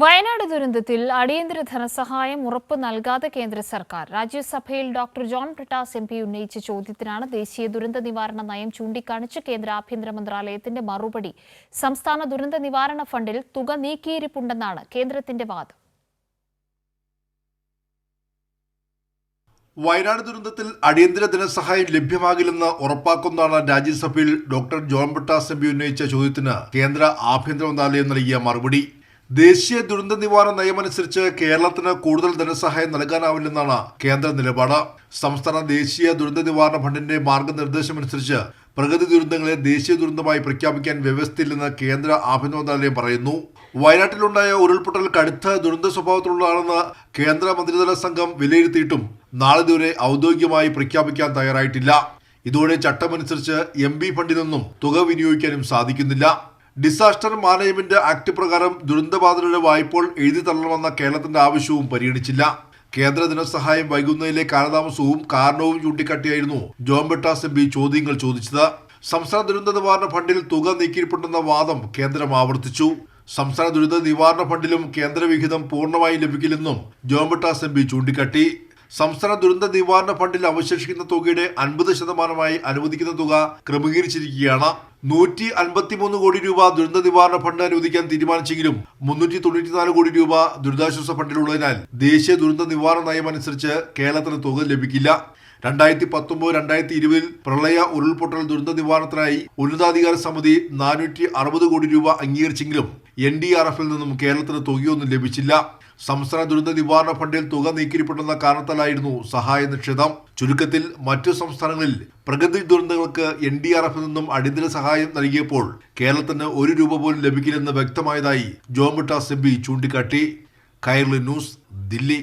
വയനാട് ദുരന്തത്തിൽ അടിയന്തര ധനസഹായം ഉറപ്പ് നൽകാതെ കേന്ദ്ര സർക്കാർ. രാജ്യസഭയിൽ doctor John Brittas M P ഉന്നയിച്ച ചോദ്യത്തിനാണ് ദേശീയ ദുരന്ത നിവാരണ നയം ചൂണ്ടിക്കാണിച്ച് കേന്ദ്ര ആഭ്യന്തര മന്ത്രാലയത്തിന്റെ മറുപടി. സംസ്ഥാന ദുരന്ത നിവാരണ ഫണ്ടിൽ തുക നീക്കിയിരിപ്പുണ്ടെന്നാണ് കേന്ദ്രത്തിന്റെ വാദം. വയനാട് ദുരന്തത്തിൽ അടിയന്തര ധനസഹായം ലഭ്യമാകില്ലെന്ന് ഉറപ്പാക്കുന്നതാണ് രാജ്യസഭയിൽ doctor John Brittas M P ഉന്നയിച്ച ചോദ്യത്തിന് കേന്ദ്ര ആഭ്യന്തര മന്ത്രാലയം നൽകിയ മറുപടി. ദേശീയ ദുരന്ത നിവാരണ നയമനുസരിച്ച് കേരളത്തിന് കൂടുതൽ ധനസഹായം നൽകാനാവില്ലെന്നാണ് കേന്ദ്ര നിലപാട്. സംസ്ഥാന ദേശീയ ദുരന്ത നിവാരണ ഫണ്ടിന്റെ മാർഗനിർദ്ദേശമനുസരിച്ച് പ്രകൃതി ദുരന്തങ്ങളെ ദേശീയ ദുരന്തമായി പ്രഖ്യാപിക്കാൻ വ്യവസ്ഥയില്ലെന്ന് കേന്ദ്ര ആഭ്യന്തര മന്ത്രാലയം പറയുന്നു. വയനാട്ടിലുണ്ടായ ഉരുൾപൊട്ടൽ കടുത്ത ദുരന്ത സ്വഭാവത്തിലുള്ളതാണെന്ന് കേന്ദ്ര മന്ത്രിതല സംഘം വിലയിരുത്തിയിട്ടും നാളിതുവരെ ഔദ്യോഗികമായി പ്രഖ്യാപിക്കാൻ തയ്യാറായിട്ടില്ല. ഇതോടെ ചട്ടമനുസരിച്ച് എം ബി ഫണ്ടിൽ നിന്നും തുക വിനിയോഗിക്കാനും സാധിക്കുന്നില്ല. ഡിസാസ്റ്റർ മാനേജ്മെന്റ് ആക്ട് പ്രകാരം ദുരന്തബാധിതരുടെ വായ്പകൾ എഴുതി തള്ളണമെന്ന കേരളത്തിന്റെ ആവശ്യവും പരിഗണിച്ചില്ല. കേന്ദ്ര ധനസഹായം വൈകുന്നതിലെ കാലതാമസവും കാരണവും ചൂണ്ടിക്കാട്ടിയായിരുന്നു എം പി ചോദ്യങ്ങൾ ചോദിച്ചത്. സംസ്ഥാന ദുരന്ത നിവാരണ ഫണ്ടിൽ തുക നീക്കിയിട്ടുണ്ടെന്ന വാദം കേന്ദ്രം ആവർത്തിച്ചു. സംസ്ഥാന ദുരന്ത നിവാരണ ഫണ്ടിലും കേന്ദ്രവിഹിതം പൂർണമായി ലഭിക്കില്ലെന്നും എം പി ചൂണ്ടിക്കാട്ടി. സംസ്ഥാന ദുരന്ത നിവാരണ ഫണ്ടിൽ അവശേഷിക്കുന്ന തുകയുടെ അൻപത് ശതമാനമായി അനുവദിക്കുന്ന തുക ക്രമീകരിച്ചിരിക്കുകയാണ്. നൂറ്റി അൻപത്തിമൂന്ന് കോടി രൂപ ദുരന്ത നിവാരണ ഫണ്ട് അനുവദിക്കാൻ തീരുമാനിച്ചെങ്കിലും മുന്നൂറ്റി തൊണ്ണൂറ്റിനാല് കോടി രൂപ ദുരിതാശ്വാസ ഫണ്ടിലുള്ളതിനാൽ ദേശീയ ദുരന്ത നിവാരണ നയം അനുസരിച്ച് കേരളത്തിന് തുക ലഭിക്കില്ല. രണ്ടായിരത്തി പത്തൊമ്പത് രണ്ടായിരത്തി ഇരുപതിൽ പ്രളയ ഉരുൾപൊട്ടൽ ദുരന്ത നിവാരണത്തിനായി ഉന്നതാധികാര സമിതി നാനൂറ്റി അറുപത് കോടി രൂപ അംഗീകരിച്ചെങ്കിലും എൻ ഡി ആർ എഫിൽ നിന്നും കേരളത്തിന് തുകയൊന്നും ലഭിച്ചില്ല. സംസ്ഥാന ദുരന്ത നിവാരണ ഫണ്ടിൽ തുക നീക്കിയിരിപ്പുണ്ടെന്ന കാരണത്താലായിരുന്നു സഹായ നിക്ഷേപം ചുരുക്കത്തിൽ മറ്റു സംസ്ഥാനങ്ങളിൽ പ്രകൃതി ദുരന്തങ്ങൾക്ക് എൻ ഡി ആർ എഫിൽ നിന്നും അടിയന്തര സഹായം നൽകിയപ്പോൾ കേരളത്തിന് ഒരു രൂപ പോലും ലഭിക്കില്ലെന്ന് വ്യക്തമായതായി ജോമിട്ട സെബി ചൂണ്ടിക്കാട്ടി. കൈർലി ന്യൂസ് ദില്ലി.